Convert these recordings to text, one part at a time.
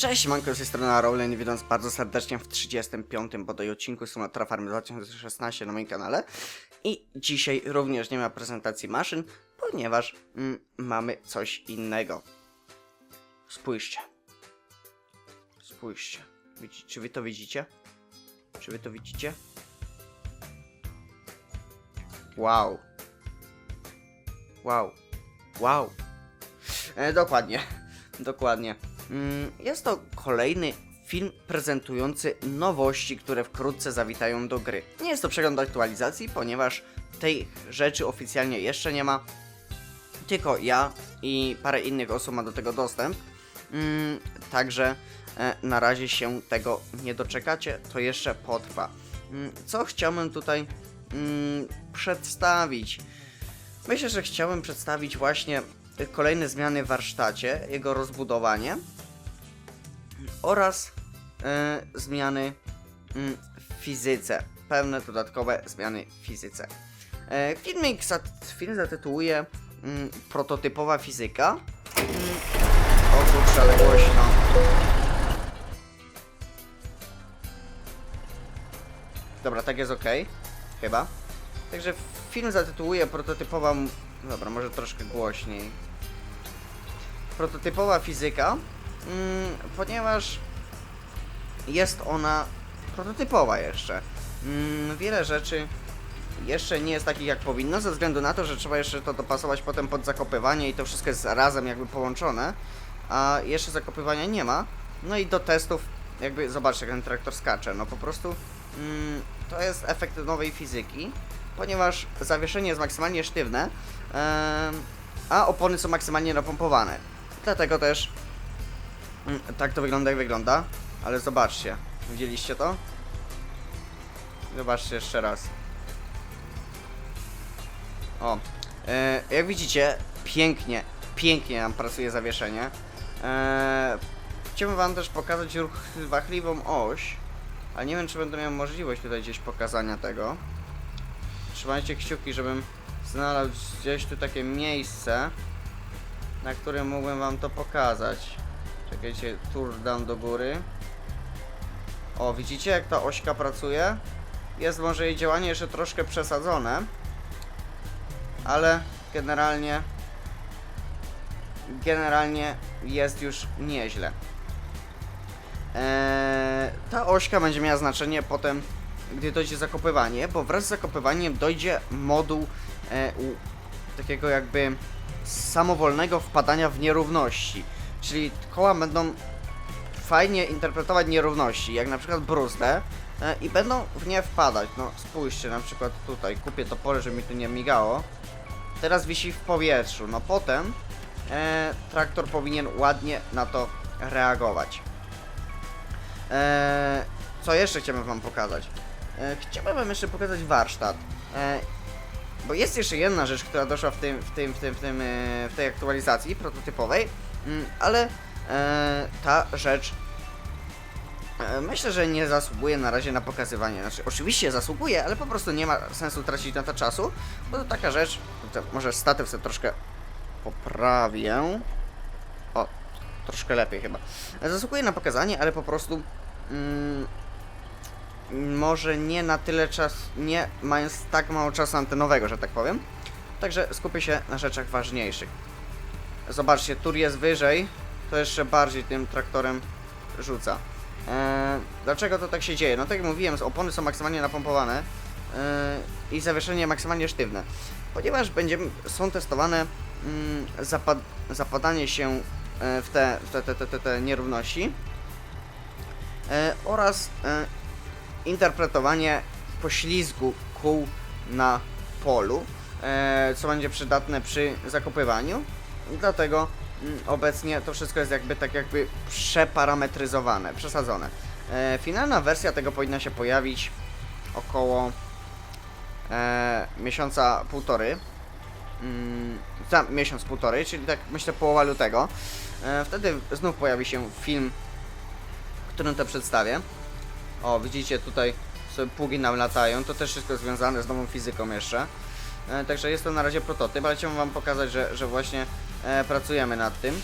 Cześć, manko z strony Rowland, widząc bardzo serdecznie w 35. bodaj odcinku Simulatora Farmy 2016 na moim kanale. I dzisiaj również nie ma prezentacji maszyn, ponieważ mm, mamy coś innego. Spójrzcie. Spójrzcie. Czy wy to widzicie? Czy wy to widzicie? Wow. Wow. Wow. E, dokładnie. Dokładnie. Mm, Jest to kolejny film prezentujący nowości, które wkrótce zawitają do gry. Nie jest to przegląd aktualizacji, ponieważ tej rzeczy oficjalnie jeszcze nie ma. Tylko ja i parę innych osób ma do tego dostęp. Mm, Także e, na razie się tego nie doczekacie, to jeszcze potrwa. Mm, Co chciałbym tutaj przedstawić? Myślę, że chciałbym przedstawić właśnie kolejne zmiany w warsztacie, jego rozbudowanie oraz e, zmiany mm, w fizyce. Pewne dodatkowe zmiany w fizyce. E, filmik zat- film zatytułuje mm, Prototypowa fizyka. Mm, o kurczę, ale głośno. Dobra, tak jest ok. Chyba. Także film zatytułuje Prototypowa... Dobra, może troszkę głośniej. Prototypowa fizyka, mm, ponieważ jest ona prototypowa jeszcze. Mm, wiele rzeczy jeszcze nie jest takich jak powinno, ze względu na to, że trzeba jeszcze to dopasować potem pod zakopywanie i to wszystko jest razem jakby połączone, a jeszcze zakopywania nie ma. No i do testów, jakby zobaczcie, jak ten traktor skacze, no po prostu mm, to jest efekt nowej fizyki, ponieważ zawieszenie jest maksymalnie sztywne, em, a opony są maksymalnie napompowane. Dlatego też tak to wygląda jak wygląda, ale zobaczcie, widzieliście to? Zobaczcie jeszcze raz. O, e, jak widzicie, pięknie, pięknie nam pracuje zawieszenie. E, chciałbym wam też pokazać ruch wachliwą oś, ale nie wiem, czy będę miał możliwość tutaj gdzieś pokazania tego. Trzymajcie kciuki, żebym znalazł gdzieś tu takie miejsce, na którym mógłbym wam to pokazać. Czekajcie, tour down do góry. O, widzicie jak ta ośka pracuje? Jest może jej działanie jeszcze troszkę przesadzone, ale generalnie generalnie jest już nieźle. Eee, ta ośka będzie miała znaczenie potem, gdy dojdzie zakopywanie, bo wraz z zakopywaniem dojdzie moduł e, u, takiego jakby samowolnego wpadania w nierówności. Czyli koła będą fajnie interpretować nierówności, jak na przykład bruzdę e, i będą w nie wpadać. No spójrzcie, na przykład tutaj, kupię to pole, żeby mi tu nie migało. Teraz wisi w powietrzu, no potem e, traktor powinien ładnie na to reagować. E, co jeszcze chciałbym wam pokazać? E, chciałbym wam jeszcze pokazać warsztat. E, bo jest jeszcze jedna rzecz, która doszła w tym, w tym, w tym, w tym, e, w tej aktualizacji prototypowej, ale e, ta rzecz e, myślę, że nie zasługuje na razie na pokazywanie. Znaczy, oczywiście zasługuje, ale po prostu nie ma sensu tracić na to czasu, bo to taka rzecz, to może statyw sobie troszkę poprawię. O, troszkę lepiej chyba. Zasługuje na pokazanie, ale po prostu mm, może nie na tyle czas, nie mając tak mało czasu antenowego, że tak powiem. Także skupię się na rzeczach ważniejszych. Zobaczcie, tur jest wyżej, to jeszcze bardziej tym traktorem rzuca. Eee, dlaczego to tak się dzieje? No tak jak mówiłem, opony są maksymalnie napompowane eee, i zawieszenie maksymalnie sztywne. Ponieważ będziemy, są testowane zapad, zapadanie się e, w te, w te, te, te, te, nierówności e, oraz e, interpretowanie poślizgu kół na polu, e, co będzie przydatne przy zakopywaniu. Dlatego mm, obecnie to wszystko jest jakby tak jakby przeparametryzowane, przesadzone. E, finalna wersja tego powinna się pojawić około e, miesiąca półtory. Mm, za miesiąc półtorej, czyli tak myślę połowa lutego. E, wtedy znów pojawi się film, którym to przedstawię. O, widzicie tutaj sobie pługi nam latają, to też wszystko związane z nową fizyką jeszcze. Także jest to na razie prototyp, ale chciałbym wam pokazać, że, że właśnie e, pracujemy nad tym.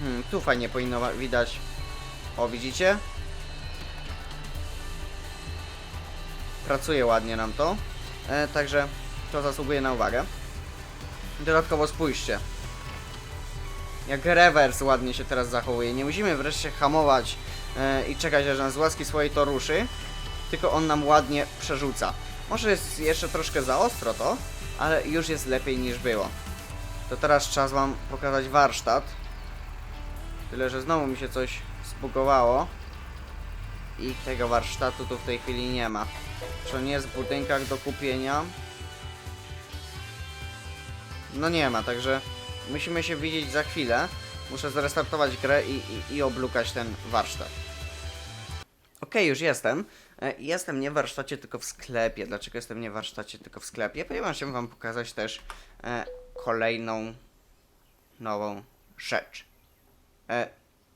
Hmm, tu fajnie powinno widać. O, widzicie? Pracuje ładnie nam to. E, także to zasługuje na uwagę. Dodatkowo spójrzcie. Jak rewers ładnie się teraz zachowuje. Nie musimy wreszcie hamować e, i czekać, aż nas z łaski swojej to ruszy. Tylko on nam ładnie przerzuca. Może jest jeszcze troszkę za ostro to, ale już jest lepiej niż było. To teraz czas wam pokazać warsztat. Tyle, że znowu mi się coś zbugowało. I tego warsztatu tu w tej chwili nie ma. Czy on jest w budynkach do kupienia? No nie ma, także musimy się widzieć za chwilę. Muszę zrestartować grę i, i, i oblukać ten warsztat. Okej, już jestem. E, Jestem nie w warsztacie, tylko w sklepie. Dlaczego jestem nie w warsztacie, tylko w sklepie? Ponieważ chciałem wam pokazać też e, kolejną nową rzecz. E,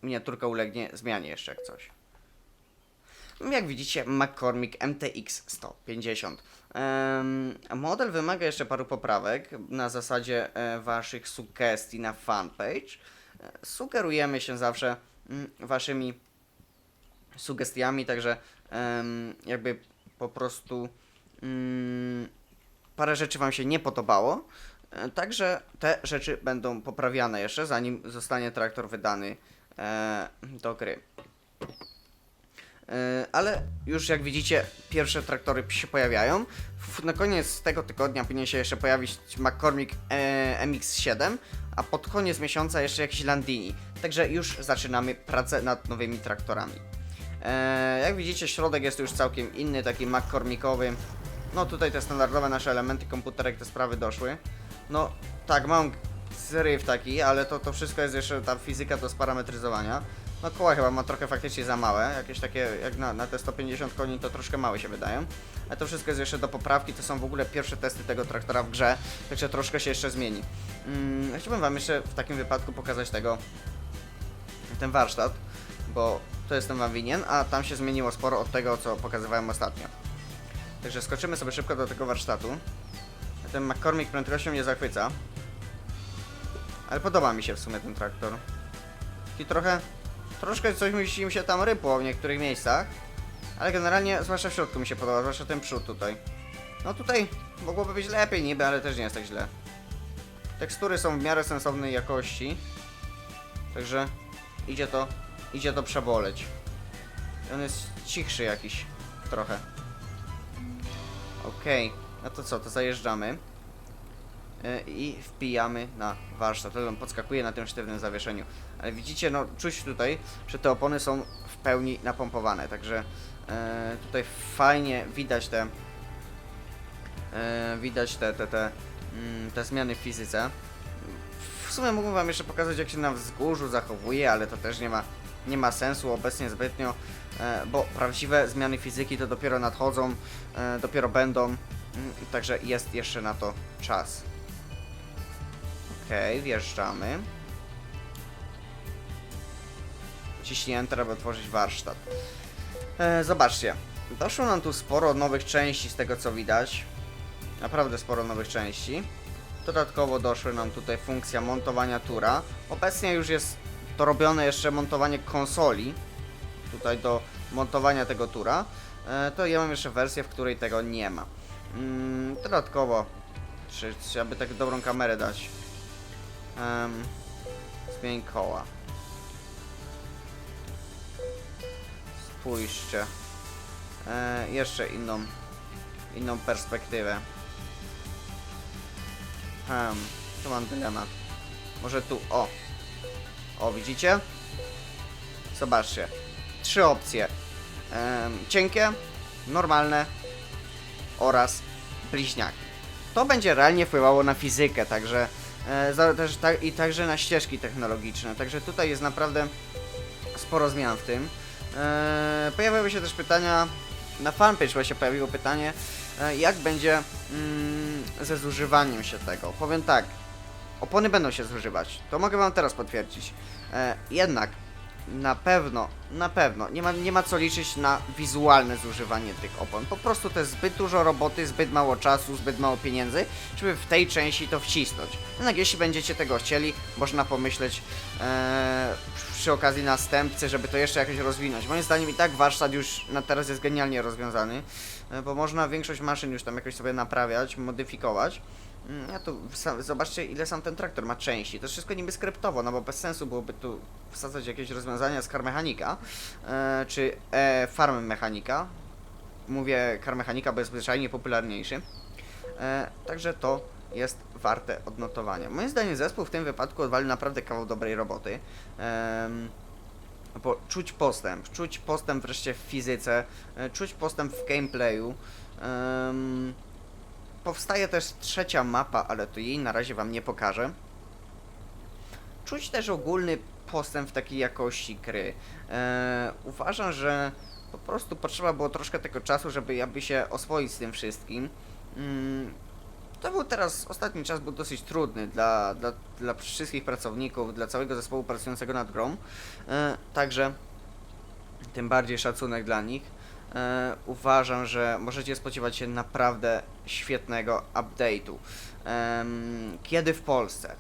miniaturka ulegnie zmianie jeszcze jak coś. Jak widzicie, McCormick MTX 150. Em, model wymaga jeszcze paru poprawek na zasadzie waszych sugestii na fanpage. Sugerujemy się zawsze mm, waszymi sugestiami, także jakby po prostu mm, parę rzeczy wam się nie podobało. E, Także te rzeczy będą poprawiane jeszcze, zanim zostanie traktor wydany e, do gry. E, Ale już jak widzicie, pierwsze traktory się pojawiają. Na koniec tego tygodnia powinien się jeszcze pojawić McCormick e, MX-7, a pod koniec miesiąca jeszcze jakiś Landini. Także już zaczynamy pracę nad nowymi traktorami. E, Jak widzicie, środek jest już całkiem inny, taki McCormickowy. No tutaj te standardowe nasze elementy komputerek, te sprawy doszły. No tak, mam zryw taki, ale to, to wszystko jest jeszcze, ta fizyka to sparametryzowania. No koła chyba ma trochę faktycznie za małe, jakieś takie, jak na, na te 150 koni to troszkę małe się wydają. Ale to wszystko jest jeszcze do poprawki, to są w ogóle pierwsze testy tego traktora w grze, także troszkę się jeszcze zmieni. Mm, chciałbym wam jeszcze w takim wypadku pokazać tego, ten warsztat, bo to jestem wam winien, a tam się zmieniło sporo od tego, co pokazywałem ostatnio. Także skoczymy sobie szybko do tego warsztatu. Ten McCormick prędkością nie zachwyca. Ale podoba mi się w sumie ten traktor. I trochę, troszkę coś mi się tam rypło w niektórych miejscach. Ale generalnie, zwłaszcza w środku mi się podoba, zwłaszcza ten przód tutaj. No tutaj mogłoby być lepiej niby, ale też nie jest tak źle. Tekstury są w miarę sensownej jakości. Także idzie to, idzie to przeboleć. On jest cichszy jakiś, trochę. Okej, no to co, to zajeżdżamy. Yy, I wpijamy na warsztat. On podskakuje na tym sztywnym zawieszeniu. Ale widzicie, no czuć tutaj, że te opony są w pełni napompowane. Także yy, tutaj fajnie widać te yy, widać te, te, te, mm, te zmiany w fizyce. W sumie mógłbym wam jeszcze pokazać jak się na wzgórzu zachowuje, ale to też nie ma, nie ma sensu obecnie zbytnio, e, bo prawdziwe zmiany fizyki to dopiero nadchodzą, e, dopiero będą, mm, także jest jeszcze na to czas. Okej, wjeżdżamy. Ciśnij Enter, aby otworzyć warsztat. E, zobaczcie, doszło nam tu sporo nowych części z tego co widać. Naprawdę sporo nowych części. Dodatkowo doszły nam tutaj funkcja montowania tura. Obecnie już jest dorobione jeszcze montowanie konsoli. Tutaj do montowania tego tura. E, to ja mam jeszcze wersję, w której tego nie ma. Mm, dodatkowo, czy, czy aby tak dobrą kamerę dać? Um, zmień koła. Spójrzcie. E, jeszcze inną, inną perspektywę. Hmm, tu mam dylemat. Może tu, o. O, widzicie? Zobaczcie. Trzy opcje. Cienkie, normalne oraz bliźniaki. To będzie realnie wpływało na fizykę, także e, i także na ścieżki technologiczne. Także tutaj jest naprawdę sporo zmian w tym. E, pojawiły się też pytania, na fanpage właśnie pojawiło pytanie, e, jak będzie mm, ze zużywaniem się tego. Powiem tak, opony będą się zużywać, to mogę wam teraz potwierdzić. E, jednak na pewno, na pewno nie ma, nie ma co liczyć na wizualne zużywanie tych opon. Po prostu to jest zbyt dużo roboty, zbyt mało czasu, zbyt mało pieniędzy, żeby w tej części to wcisnąć. Jednak jeśli będziecie tego chcieli, można pomyśleć e, przy okazji następcy, żeby to jeszcze jakoś rozwinąć. Moim zdaniem i tak warsztat już na teraz jest genialnie rozwiązany, e, bo można większość maszyn już tam jakoś sobie naprawiać, modyfikować. Mm, Ja tu zobaczcie ile sam ten traktor ma części. To wszystko niby skryptowo, no bo bez sensu byłoby tu wsadzać jakieś rozwiązania z car mechanika e, czy e, farm mechanika. Mówię car mechanika, bo jest zwyczajnie popularniejszy. E, także to jest warte odnotowania. Moim zdaniem zespół w tym wypadku odwalił naprawdę kawał dobrej roboty. Em, bo czuć postęp, czuć postęp wreszcie w fizyce, e, czuć postęp w gameplayu. Em, powstaje też trzecia mapa, ale to jej na razie wam nie pokażę. Czuć też ogólny postęp w takiej jakości gry. E, uważam, że po prostu potrzeba było troszkę tego czasu, żeby jakby się oswoić z tym wszystkim. Mm, to był teraz, ostatni czas był dosyć trudny dla, dla, dla wszystkich pracowników, dla całego zespołu pracującego nad grą. E, także tym bardziej szacunek dla nich. E, uważam, że możecie spodziewać się naprawdę świetnego update'u. Kiedy w Polsce?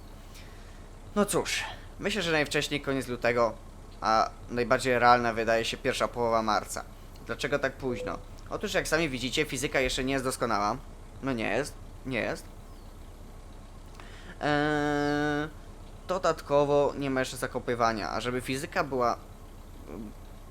No cóż, myślę, że najwcześniej koniec lutego, a najbardziej realna wydaje się pierwsza połowa marca. Dlaczego tak późno? Otóż jak sami widzicie, fizyka jeszcze nie jest doskonała. No nie jest, nie jest. Eee, dodatkowo nie ma jeszcze zakopywania, a żeby fizyka była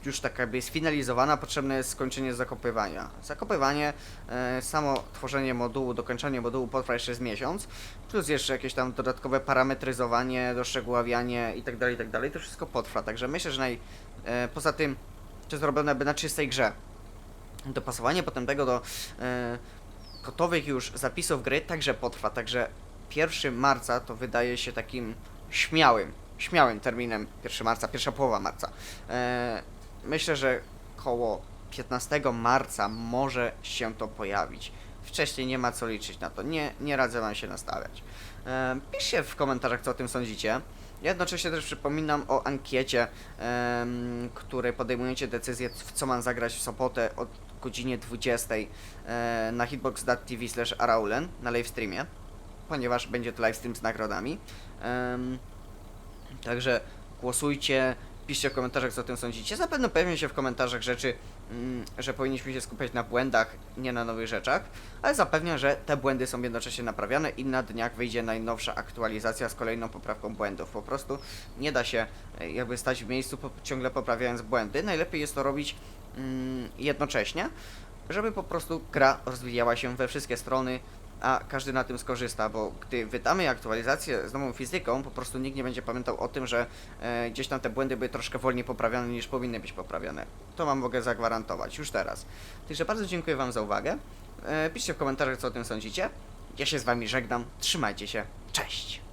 już tak jakby sfinalizowana, potrzebne jest skończenie zakopywania. Zakopywanie, e, samo tworzenie modułu, dokończenie modułu potrwa jeszcze z miesiąc, plus jeszcze jakieś tam dodatkowe parametryzowanie, doszczegóławianie itd., itd. To wszystko potrwa, także myślę, że naj, e, poza tym, to zrobione by na czystej grze. Dopasowanie potem tego do e, gotowych już zapisów gry także potrwa, także 1 marca to wydaje się takim śmiałym, śmiałym terminem 1 marca, pierwsza połowa marca. E, myślę, że koło 15 marca może się to pojawić. Wcześniej nie ma co liczyć na to, nie, nie radzę wam się nastawiać. E, piszcie w komentarzach, co o tym sądzicie. Jednocześnie też przypominam o ankiecie, em, której podejmujecie decyzję, w co mam zagrać w sobotę o godzinie 20 e, na hitbox.tv slash araulen na livestreamie, ponieważ będzie to livestream z nagrodami. Em, także głosujcie, piszcie w komentarzach, co o tym sądzicie. Zapewne pojawią się w komentarzach rzeczy, mm, że powinniśmy się skupiać na błędach, nie na nowych rzeczach, ale zapewniam, że te błędy są jednocześnie naprawiane i na dniach wyjdzie najnowsza aktualizacja z kolejną poprawką błędów. Po prostu nie da się e, jakby stać w miejscu ciągle poprawiając błędy. Najlepiej jest to robić mm, jednocześnie, żeby po prostu gra rozwijała się we wszystkie strony, a każdy na tym skorzysta, bo gdy wydamy aktualizację z nową fizyką, po prostu nikt nie będzie pamiętał o tym, że e, gdzieś tam te błędy były troszkę wolniej poprawiane niż powinny być poprawione. To wam mogę zagwarantować już teraz. Także bardzo dziękuję wam za uwagę. E, piszcie w komentarzach, co o tym sądzicie. Ja się z wami żegnam. Trzymajcie się. Cześć!